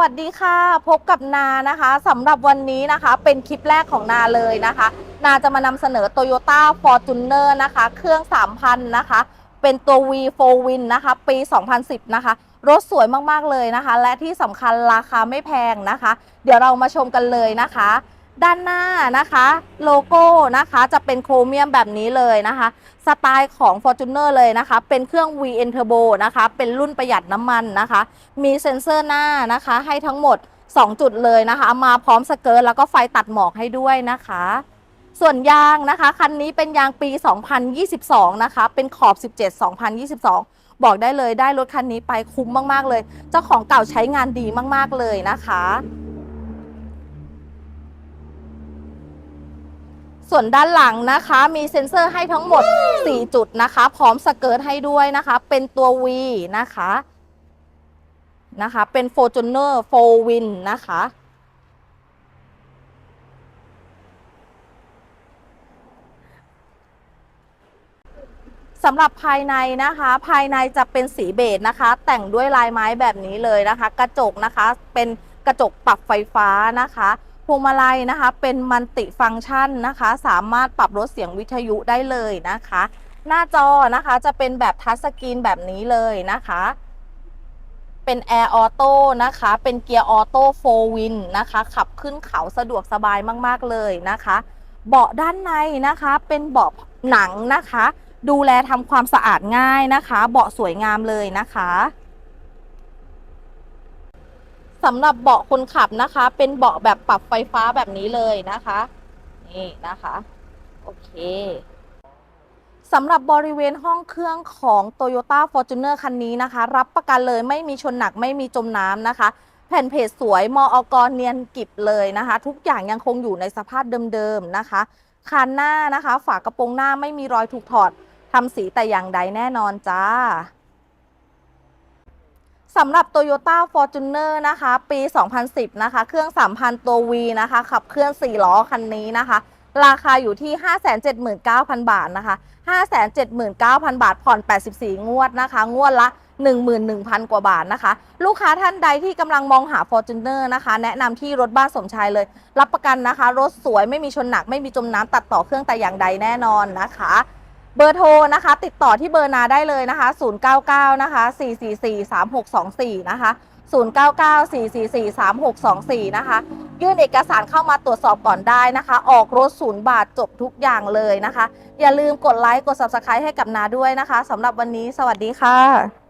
วัสดีค่ะ พบกับนานะคะสำหรับวันนี้นะคะ เป็นคลิปแรกของนาเลยนะคะ นาจะมานำเสนอ Toyota Fortuner นะคะ เครื่อง 3,000 นะคะ เป็นตัว V4 Win นะคะ ปี 2010 นะคะ รถสวยมาก ๆ เลยนะคะ และที่สำคัญราคาไม่แพงนะคะ เดี๋ยวเรามาชมกันเลยนะคะ ด้านหน้านะคะโลโก้นะคะจะเป็นโครเมียมแบบนี้เลยนะคะ สไตล์ของ Fortuner เลยนะคะ เป็นเครื่อง VN Turbo นะคะ เป็นรุ่นประหยัดน้ำมันนะคะ มีเซ็นเซอร์หน้านะคะ ให้ทั้งหมด 2 จุดเลยนะคะ มาพร้อมสเกิร์ตแล้วก็ไฟตัดหมอกให้ด้วยนะคะ ส่วนยางนะคะ คันนี้เป็นยางปี 2022 นะคะ เป็นขอบ 17 2022 บอกได้เลยได้รถคันนี้ไปคุ้มมาก ๆ เลย เจ้าของเก่าใช้งานดีมาก ๆ เลยนะคะ ส่วนด้านหลังนะคะมีเซ็นเซอร์ให้ทั้งหมด 4 จุดนะคะ พร้อมสเกิร์ตให้ด้วยนะคะ เป็นตัว V นะคะนะคะ เป็น Fortuner 4 Win นะคะ สำหรับภายในนะคะ ภายในจะเป็นสีเบจนะคะ แต่งด้วยลายไม้แบบนี้เลยนะคะ กระจกนะคะเป็นกระจกปรับไฟฟ้านะคะ พวงมาลัยนะคะ เป็นมัลติฟังก์ชันนะคะ สามารถปรับลดเสียงวิทยุได้เลยนะคะ หน้าจอนะคะจะเป็นแบบทัชสกรีนแบบนี้เลยนะคะ เป็นแอร์ออโต้นะคะ เป็นเกียร์ออโต้โฟวินนะคะ ขับขึ้นเขาสะดวกสบายมาก ๆ เลยนะคะ เบาะด้านในนะคะ เป็นเบาะหนังนะคะ ดูแลทำความสะอาดง่ายนะคะ เบาะสวยงามเลยนะคะ สำหรับเบาะคนขับนะคะ เป็นเบาะแบบปรับไฟฟ้าแบบนี้เลยนะคะ นี่นะคะ โอเคสำหรับบริเวณห้องเครื่องของ Toyota Fortuner คันนี้นะคะ รับประกันเลยไม่มีชนหนักไม่มีจมน้ำนะคะ แผ่นเพจสวยมอกรเนียนกิบเลยนะคะ ทุกอย่างยังคงอยู่ในสภาพเดิมๆนะคะคันหน้านะคะ ฝากระโปรงหน้าไม่มีรอยถูกถอดทำสีแต่อย่างใดแน่นอนจ้า สำหรับ Toyota Fortuner นะคะ ปี 2010 นะคะ เครื่อง 3,000 ตัว V นะคะ ขับเคลื่อน 4 ล้อคันนี้นะคะ ราคาอยู่ที่ 579,000 บาทนะคะ 579,000 บาท ผ่อน 84 งวดนะคะ งวดละ 11,000 กว่าบาทนะคะ ลูกค้าท่านใดที่กำลังมองหา Fortuner นะคะ แนะนำที่รถบ้านสมชายเลย รับประกันนะคะ รถสวยไม่มีชนหนัก ไม่มีจมน้ำตัดต่อเครื่องแต่อย่างใดแน่นอนนะคะ เบอร์โทรนะคะ ติดต่อที่เบอร์นาได้เลยนะคะ 099 นะคะ 444 3624 นะคะ 099 444 3624 นะคะ ยื่นเอกสารเข้ามาตรวจสอบก่อนได้นะคะ ออกรถศูนย์บาทจบทุกอย่างเลยนะคะ อย่าลืมกดไลค์ กด Subscribe ให้กับนาด้วยนะคะสำหรับวันนี้ สวัสดีค่ะ